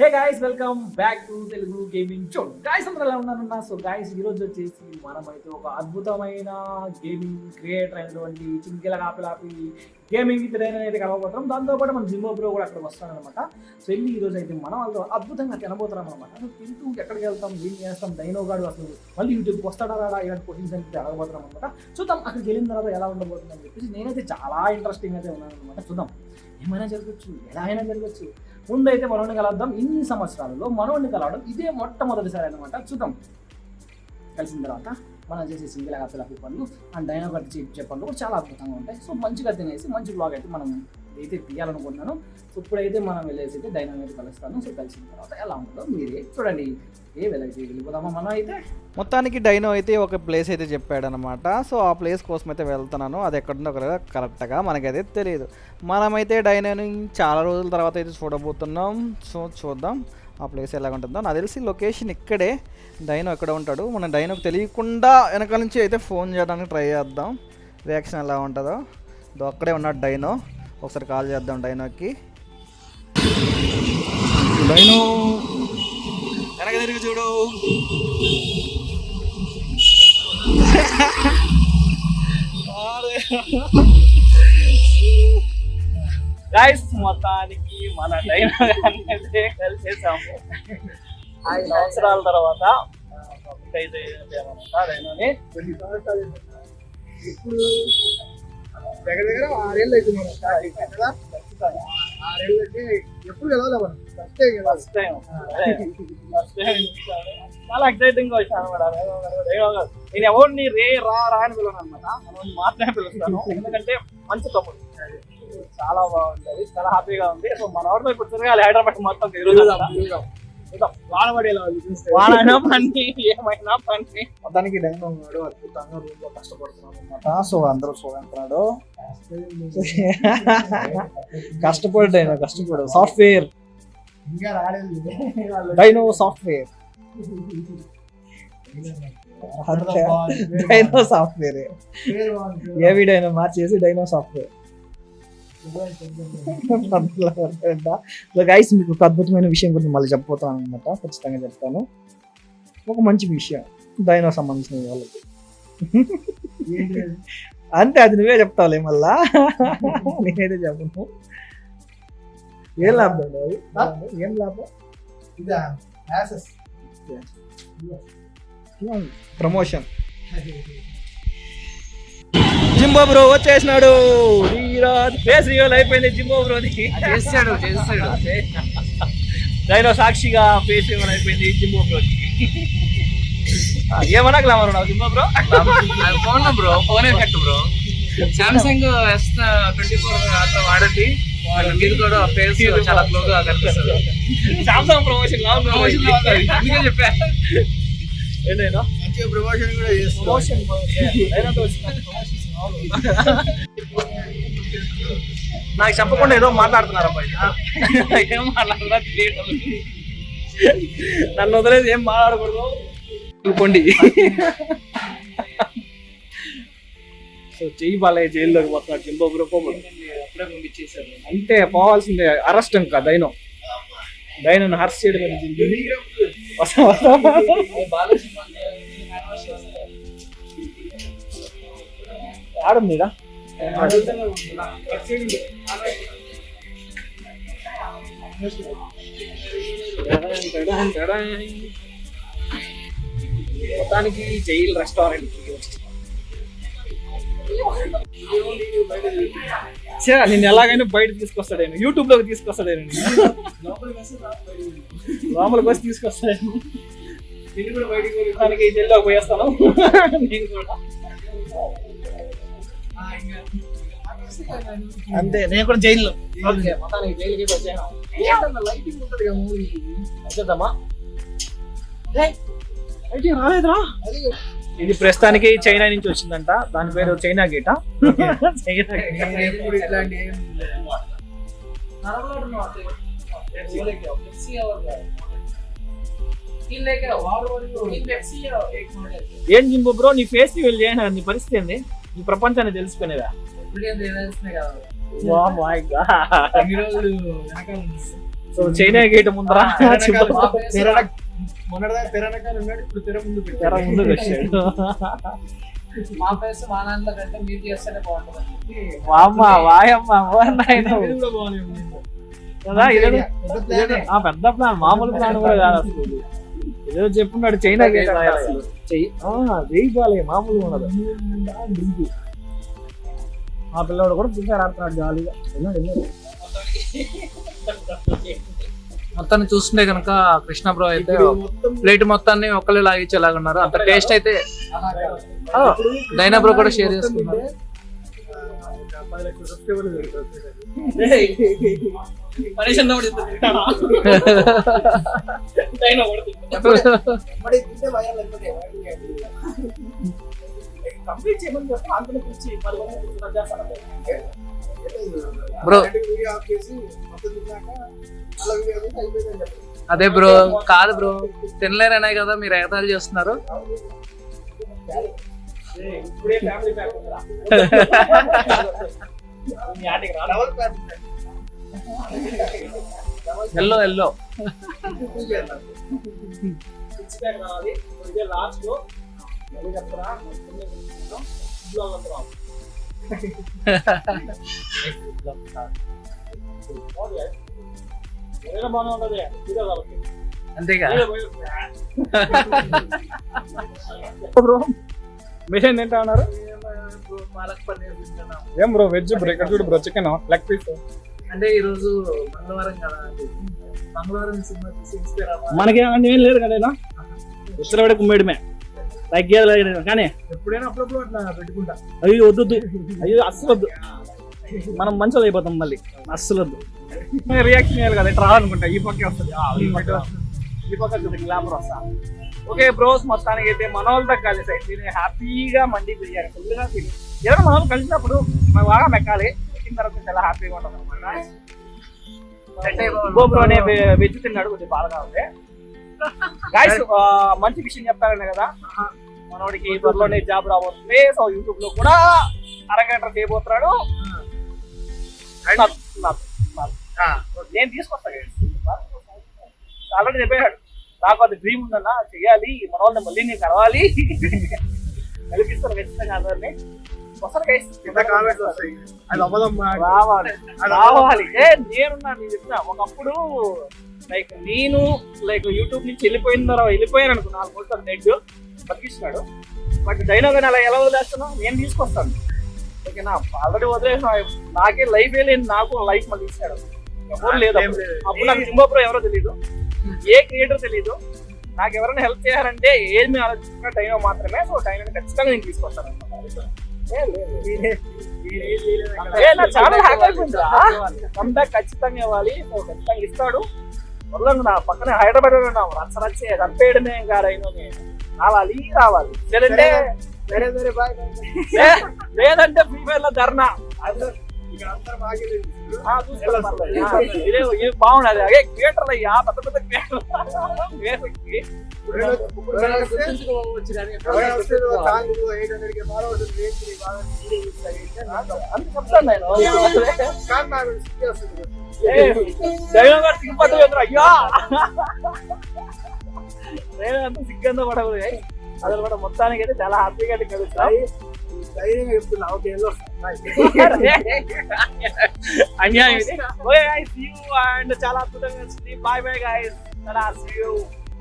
Hey guys welcome back to Telugu gaming show guys అందరూ ఎలా ఉన్నారన్నా so guys ఈరోజు వచ్చేసి మనమైతే ఒక అద్భుతమైన గేమింగ్ క్రియేటర్ అయినటువంటి చింకిల కాపిలాపి గేమింగ్ విత్ డైన్ అయితే కలవబోతున్నాం. దాంతోపాటు మన జిమ్మో బ్రో కూడా అక్కడ వస్తానమాట సో వెళ్ళి ఈ రోజు అయితే మనం వాళ్ళతో అద్భుతంగా తినబోతున్నాం అనమాట సో తింటూ ఎక్కడికి వెళ్తాం ఏం చేస్తాం డైనో గాడు అసలు మళ్ళీ యూట్యూబ్కి వస్తాడా రాడా? ఇలాంటి క్వశ్చన్స్ అయితే అడగబోతున్నాం అనమాట చూద్దాం అక్కడికి వెళ్ళిన తర్వాత ఎలా ఉండబోతుంది అని చెప్పేసి నేనైతే చాలా ఇంట్రెస్టింగ్ అయితే ఉన్నాను అనమాట చూద్దాం. ఏమైనా జరగచ్చు ఎలా అయినా జరగచ్చు. ముందైతే మనోడిని కలవద్దాం ఇన్ని సంవత్సరాలలో మనోడిని కలవడం ఇదే మొట్టమొదటిసారి అనమాట చూద్దాం. కలిసిన తర్వాత మనం చేసే సింగిల్ హ్యాపీ హ్యాపీ పనులు అండ్ డైనో కట్ చెప్పే పనులు కూడా చాలా అద్భుతంగా ఉంటాయి. సో మంచిగా తినేసి మంచి బ్లాగ్ అయితే మనం అయితే తీయాలనుకుంటున్నాను. సో ఇప్పుడైతే మనం వెళ్ళేసి అయితే డైనో మీద కలుస్తాను. సో కలిసిన తర్వాత ఎలా ఉంటుందో మీరే చూడండి. ఏ వెళ్ళైతే వెళ్ళిపోదామా మనం అయితే? మొత్తానికి డైనో అయితే ఒక ప్లేస్ అయితే చెప్పాడనమాట. సో ఆ ప్లేస్ కోసం అయితే వెళ్తున్నాను. అది ఎక్కడుందో ఒక కరెక్ట్గా మనకైతే తెలియదు మనమైతే డైనోని చాలా రోజుల తర్వాత అయితే చూడబోతున్నాం. సో చూద్దాం. ఆ ప్లేస్ ఎలా ఉంటుందో. నాకు తెలిసి లొకేషన్ ఇక్కడే. డైనో ఎక్కడ ఉంటాడు? మన డైనోకి తెలియకుండా వెనకాల నుంచి అయితే ఫోన్ చేయడానికి ట్రై చేద్దాం. రియాక్షన్ ఎలా ఉంటుందో. ఇదో అక్కడే ఉన్నాడు డైనో. ఒకసారి కాల్ చేద్దాం డైనోకి. డైనో! వెనక తిరిగి చూడు. గైస్ మొత్తానికి మన డైనో అయితే కలిసేసాము. ఐదు సంవత్సరాల తర్వాత డైనోని ఇప్పుడు దగ్గర దగ్గర ఆరేళ్ళు అయితే మనం ఆరేళ్ళు అంటే ఎప్పుడు వెళ్ళాలి మనం ఫస్ట్ వెళ్ళాలి ఫస్ట్ టైం ఫస్ట్ టైం చాలా ఎక్సైటింగ్గా వచ్చాను అనమాట నేను ఎవరిని రే రా రా అని పిలవను అనమాట మనల్ని మాత్రమే పిలుస్తాను. ఎందుకంటే మంచి తమ్ముడు. చాలా బాగుంటది. చాలా హ్యాపీగా ఉంది. సో మన వాడితో ఇప్పుడు తిరగాలి హైదరాబాద్ మొత్తం వాడైనా పని ఏమైనా పని. మొత్తానికి డైన్ ఉన్నాడు అద్భుతంగా రూమ్లో కష్టపడుతున్నాడు అనమాట సో అందరూ చూడంటున్నాడు కష్టపడు డైనో కష్టపడు సాఫ్ట్వేర్ ఇంకా రాలేదు. డైనో సాఫ్ట్వేర్ డైనో సాఫ్ట్వేర్ ఏ వీడైనా మార్చేసి డైనో సాఫ్ట్వేర్ గైస్ మీకు ఒక అద్భుతమైన విషయం గురించి మళ్ళీ చెప్పబోతాను అనమాట ఖచ్చితంగా చెప్తాను. ఒక మంచి విషయం. డైనో సంబంధించిన వాళ్ళకి అంతే అది నువ్వే చెప్తావులే మళ్ళా. నేనైతే చెప్పను. ఏం లాభం? ఏం లాభం? ఇదా? ప్రమోషన్ జింబో బ్రో వచ్చేసినాడు ఫేస్ రివల్ అయిపోయింది జిమ్మో బ్రోది చేస్తాడు చేస్తాడు. డైనో సాక్షిగా ఫేస్ రివల్ అయిపోయింది జిమ్మో బ్రోది ఏమన్నా గ్లామర్ ఉన్నావు Jimmo bro phone bro phone effect bro. Samsung S twenty four అట్లా వాడండి మీరు కూడా ఫేస్ చాలా క్లోజ్గా కనిపిస్తుంది సామ్సంగ్ ప్రమోషన్ లా ఉంది. అందుకే చెప్పా. ఏంటైనా ప్రమోషన్ కూడా చేస్తున్నాడు. నాకు చెప్పకుండా ఏదో మాట్లాడుతున్నారు అబ్బాయి ఏం మాట్లాడుతున్నా నన్ను వదిలేసి ఏం మాట్లాడకూడదు. చూపండి సో చెయ్యి బాలయ్య జైల్లోకి పోతున్నాడు జింబో పంపించేశారు అంటే పోవాల్సిందే అరెస్ట్ ఇంకా డైనో డైనోని అరెస్ట్ చేయడం అనేది ఆడుంది? మొత్తానికి జైల్ రెస్టారెంట్. నేను ఎలాగైనా బయట తీసుకొస్తాడేను యూట్యూబ్లోకి తీసుకొస్తాడేను లోపలికి వచ్చి తీసుకొస్తాడేను నేను కూడా బయటికి పోయేస్తాను. నేను కూడా. అంతే నేను కూడా జైల్లో. ఓకే మొత్తానికి జైలుకి వచ్చాను లైటింగ్ ఉంటుంది కదా మూవీకి వచ్చేద్దామా? లైటింగ్ రాలేదురా. ఇది ప్రస్తుతానికి చైనా నుంచి వచ్చిందంట. దాని పేరు చైనా గేటా? ఏం జింబు బ్రో? నీ ఫేస్ వెళ్ళి నీ పరిస్థితి ఏంది? నీ ప్రపంచాన్ని తెలుసుకునేదా. సో చైనా గేట్ ముందర తెర ముందు తెర పెట్టారు ముందుకు వచ్చాడు మా ఫేస్ మా నాన్నలో కంటే మీరు చేస్తేనే బాగుంటుంది. వామ్మ వాయమ్మ ఓ నాయన. ఇది కూడా బాగానే ఉంది. కదా ఇదేదో పెద్ద ప్లానే. ఆ పెద్ద ప్లాన్ మామూలు ప్లాన్ కూడా కాదు అసలు. ఏదో చెప్పున్నాడు చైనా చెయ్యి వేయాలి మామూలుగా ఉండదు. ఆ పిల్లవాడు కూడా ప్రిపేర్ ఆడుతున్నాడు జాలీగా. మొత్తాన్ని చూస్తుంటే కనుక కృష్ణ బ్రో అయితే ప్లేట్ మొత్తాన్ని ఒక్కలే లాగించేలాగా ఉన్నారు. అంత టేస్ట్ అయితే డైనా బ్రో కూడా షేర్ చేసుకున్నారు. బ్రో అదే బ్రో కాదు బ్రో తినలేరనే కదా మీరు ఎగతాలు చేస్తున్నారు. Yellow yellow. లాస్ట్లో. అంతేగా? బ్రో. మిషన్ తింటా ఉన్నారు. ఏం బ్రో వెజ్ బ్రో ఇక్కడ చూడు బ్రో చికెన్ లెగ్ పీస్ అంటే ఈ రోజు మంగళవారం కదా మంగళవారం సినిమా మనకి అలాంటి ఏం లేదు కదా ఉత్తరవాడి కుమ్మేయడమే తగ్గేది కానీ ఎప్పుడైనా అప్పుడప్పుడు అట్లా పెట్టుకుంటా అయ్యో వద్దు. అయ్యో అస్సలు వద్దు మనం మంచిగా అయిపోతాం మళ్ళీ అస్సలు వద్దు రియాక్షన్ చేయాలి కదా ఇట్లా రావాలనుకుంటా ఈ పక్కే వస్తుంది ఈ పక్క వస్తుంది. ఈ పక్క వస్తుంది గ్లామర్ వస్తా ఓకే బ్రోస్ మొత్తానికి అయితే మన వాళ్ళతో కలిసి అయితే నేను హ్యాపీగా మండి బిర్యానీ ఫుల్గా ఫీల్ ఎవరైనా మనం కలిసినప్పుడు మనం బాగా మెక్కాలి ఎక్కిన తర్వాత చాలా హ్యాపీగా ఉంటుంది అనమాట గోప్రో అనే వెజ్ తిన్నాడు కొద్దిగా బాగా ఉంది. గాయస్ మంచి విషయం చెప్తారనే కదా మనోడికి త్వరలోనే జాబ్ రాబోతుంది సో యూట్యూబ్లో కూడా అరగంట చేయబోతున్నాడు. నేను తీసుకొస్తా ఆల్రెడీ చెప్పాడు నాకు అది డ్రీమ్ ఉందన్నా చెయ్యాలి మన వాళ్ళని మళ్ళీ నేను కలవాలి. కల్పిస్తాను ఖచ్చితంగా అందరినీ. రావాలి. ఏ నేనున్నా నేను చెప్తున్నా ఒకప్పుడు లైక్ నేను లైక్ యూట్యూబ్ నుంచి వెళ్ళిపోయిన తర్వాత వెళ్ళిపోయాను అనుకో నాలుగు రోజులు నెట్ బతికిస్తున్నాడు బట్ డైనాగ్ అలా ఎలా వదిలేస్తున్నావు నేను తీసుకొస్తాను. ఓకేనా ఆల్రెడీ వదిలేసిన నాకే లైఫ్ లేదు నాకు లైఫ్ మళ్ళీ ఇచ్చాడు. ఎవరు లేదు అప్పుడు. నాకు జింబో ప్రో ఎవరో తెలియదు ఏ క్రియేటర్ తెలియదు నాకు ఎవరైనా హెల్ప్ చేయాలంటే ఏమి ఆలోచించిన డైనో మాత్రమే. సో డైనోని ఖచ్చితంగా నేను తీసుకొస్తాను. ఛానల్ హ్యాక్ అయిపోయిందా? కంబ్యాక్ ఖచ్చితంగా ఇవ్వాలి. సో ఖచ్చితంగా ఇస్తాడు. వదలను నా పక్కన హైదరాబాద్లో ఉన్నాం. రచ్చ రచ్చే చంపేయడమే రైనోని రావాలి రావాలి. లేదంటే లేదంటే ఫ్రీ ఫైర్లో ధర్నా. ఇక్కడ అందరూ బాగా లేదు. ఆ, చూసుకోవాలి పర్లేదు. ఆ, ఇదే ఇది బాగుండదు అదే క్రియేటర్లు అయ్యా పెద్ద పెద్ద క్రియేటర్లకి ఎవరైనా- ఎవరైనా వస్తే- ఎవరైనా వస్తే నువ్వు ఛానల్ ఇదిగో 800 కి followers ఉంది, ఏంటి నీ బాగా వీడియో చూస్తా, ఏంటి అని అంటావు. అంత చెప్తాను నేను కానీ నాకు సిగ్గు వస్తుంది. దైవం గారు సిగ్గుపట్టు ఎదురు అయ్యా నేను అంత సిగ్గంతో పడకూడదు అసలు కూడా మొత్తానికి అయితే చాలా హ్యాపీగా కలుగుతాయి ధైర్యంగా చెప్తున్నా ఓకే వెళ్ళొస్తా బాయ్. అన్యాయం ఇది okay guys see you and చాలా అద్భుతంగా వచ్చింది బాయ్ బాయ్ గైస్ చాలా సీ యూ